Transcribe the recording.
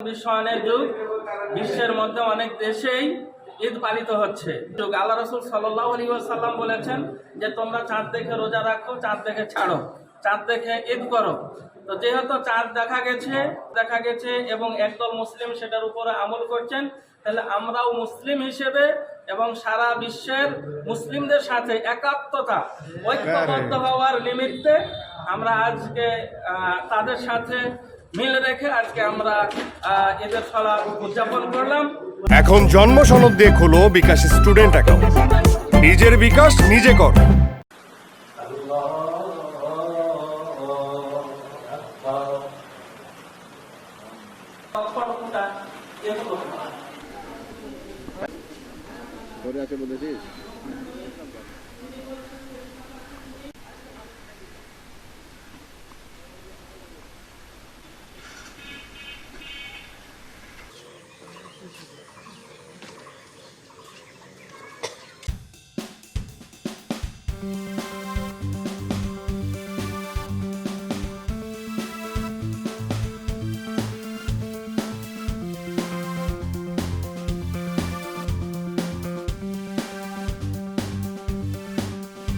বিশ্বায়নের যুগ বিশ্বের মধ্যে অনেক দেশেই ঈদ পালিত হচ্ছে। যুগ আল্লাহ রসুল সাল্লাহ আলী সাল্লাম বলেছেন যে তোমরা চাঁদ দেখে রোজা রাখো চাঁদ দেখে ছাড়ো। চাঁদ দেখে ঈদ করো। তো যেহেতু চাঁদ দেখা গেছে দেখা গেছে এবং একদল মুসলিম সেটার উপরে আমল করছেন তাহলে আমরাও মুসলিম হিসেবে এবং সারা বিশ্বের মুসলিমদের সাথে একাত্মতা ঐক্যবদ্ধ হওয়ার নিমিত্তে আমরা আজকে তাদের সাথে মিল রেখে আজকে আমরা ঈদের সলা উদযাপন করলাম। এখন জন্ম সনদ দিয়ে খোলো বিকাশ স্টুডেন্ট অ্যাকাউন্ট। নিজের বিকাশ নিজে কর। আছে বলেছিস? you